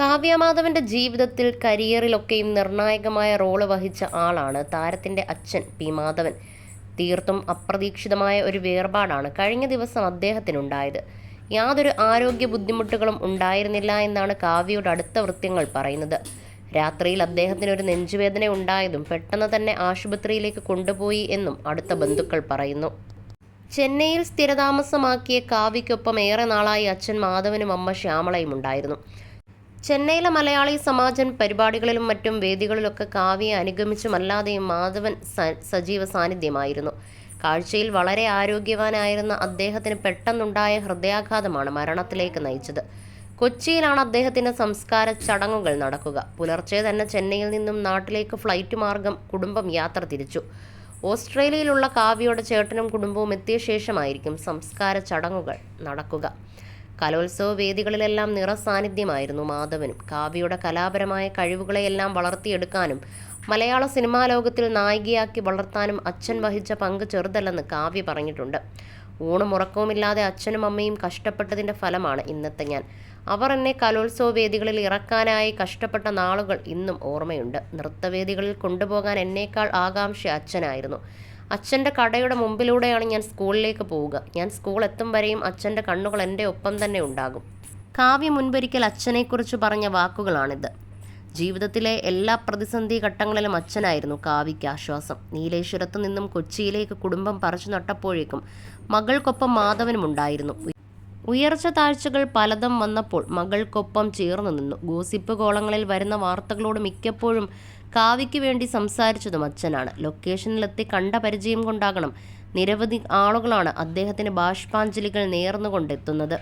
കാവ്യമാധവന്റെ ജീവിതത്തിൽ കരിയറിലൊക്കെയും നിർണായകമായ റോൾ വഹിച്ച ആളാണ് താരത്തിന്റെ അച്ഛൻ പി മാധവൻ. തീർത്തും അപ്രതീക്ഷിതമായ ഒരു വേർപാടാണ് കഴിഞ്ഞ ദിവസം അദ്ദേഹത്തിനുണ്ടായത്. യാതൊരു ആരോഗ്യ ബുദ്ധിമുട്ടുകളും ഉണ്ടായിരുന്നില്ല എന്നാണ് കാവ്യയുടെ അടുത്ത വൃത്യങ്ങൾ പറയുന്നത്. രാത്രിയിൽ അദ്ദേഹത്തിന് ഒരു നെഞ്ചുവേദന ഉണ്ടായതും പെട്ടെന്ന് തന്നെ ആശുപത്രിയിലേക്ക് കൊണ്ടുപോയി എന്നും അടുത്ത ബന്ധുക്കൾ പറയുന്നു. ചെന്നൈയിൽ സ്ഥിരതാമസമാക്കിയ കാവ്യയ്ക്കൊപ്പം ഏറെ നാളായി അച്ഛൻ മാധവനും അമ്മ ശ്യാമളയും ഉണ്ടായിരുന്നു. ചെന്നൈയിലെ മലയാളി സമാജം പരിപാടികളിലും മറ്റും വേദികളിലൊക്കെ കാവ്യയെ അനുഗമിച്ചുമല്ലാതെയും മാധവൻ സജീവ സാന്നിധ്യമായിരുന്നു. കാഴ്ചയിൽ വളരെ ആരോഗ്യവാനായിരുന്ന അദ്ദേഹത്തിന് പെട്ടെന്നുണ്ടായ ഹൃദയാഘാതമാണ് മരണത്തിലേക്ക് നയിച്ചത്. കൊച്ചിയിലാണ് അദ്ദേഹത്തിന്റെ സംസ്കാര ചടങ്ങുകൾ നടക്കുക. പുലർച്ചെ തന്നെ ചെന്നൈയിൽ നിന്നും നാട്ടിലേക്ക് ഫ്ലൈറ്റ് മാർഗം കുടുംബം യാത്ര തിരിച്ചു. ഓസ്ട്രേലിയയിലുള്ള കാവ്യയുടെ ചേട്ടനും കുടുംബവും എത്തിയ ശേഷമായിരിക്കും സംസ്കാര ചടങ്ങുകൾ നടക്കുക. കലോത്സവ വേദികളിലെല്ലാം നിറസാന്നിധ്യമായിരുന്നു മാധവനും. കാവ്യയുടെ കലാപരമായ കഴിവുകളെയെല്ലാം വളർത്തിയെടുക്കാനും മലയാള സിനിമാ ലോകത്തിൽ നായികയാക്കി വളർത്താനും അച്ഛൻ വഹിച്ച പങ്ക് ചെറുതല്ലെന്ന് കാവ്യ പറഞ്ഞിട്ടുണ്ട്. ഊണും ഉറക്കവുമില്ലാതെ അച്ഛനും അമ്മയും കഷ്ടപ്പെട്ടതിന്റെ ഫലമാണ് ഇന്നത്തെ ഞാൻ. അവർ എന്നെ കലോത്സവ വേദികളിൽ ഇറക്കാനായി കഷ്ടപ്പെട്ട നാളുകൾ ഇന്നും ഓർമ്മയുണ്ട്. നൃത്തവേദികളിൽ കൊണ്ടുപോകാൻ എന്നേക്കാൾ ആകാംക്ഷ അച്ഛനായിരുന്നു. അച്ഛന്റെ കടയുടെ മുമ്പിലൂടെയാണ് ഞാൻ സ്കൂളിലേക്ക് പോവുക. ഞാൻ സ്കൂൾ എത്തും വരെയും അച്ഛന്റെ കണ്ണുകൾ എന്റെ ഒപ്പം തന്നെ ഉണ്ടാകും. കാവ്യ മുൻപൊരിക്കൽ അച്ഛനെക്കുറിച്ച് പറഞ്ഞ വാക്കുകളാണിത്. ജീവിതത്തിലെ എല്ലാ പ്രതിസന്ധി ഘട്ടങ്ങളിലും അച്ഛനായിരുന്നു കാവ്യയ്ക്ക് ആശ്വാസം. നീലേശ്വരത്തു നിന്നും കൊച്ചിയിലേക്ക് കുടുംബം പറിച്ചു നട്ടപ്പോഴേക്കും മകൾക്കൊപ്പം മാധവനും ഉണ്ടായിരുന്നു. ഉയർച്ച താഴ്ചകൾ പലതും വന്നപ്പോൾ മകൾക്കൊപ്പം ചേർന്നു നിന്നു. ഗോസിപ്പ് കോളങ്ങളിൽ വരുന്ന വാർത്തകളോട് മിക്കപ്പോഴും കാവ്യയ്ക്ക് വേണ്ടി സംസാരിച്ചതും അച്ഛനാണ്. ലൊക്കേഷനിലെത്തി കണ്ട പരിചയം കൊണ്ടാകണം നിരവധി ആളുകളാണ് അദ്ദേഹത്തിന് ബാഷ്പാഞ്ജലികൾ നേർന്നുകൊണ്ടെത്തുന്നത്.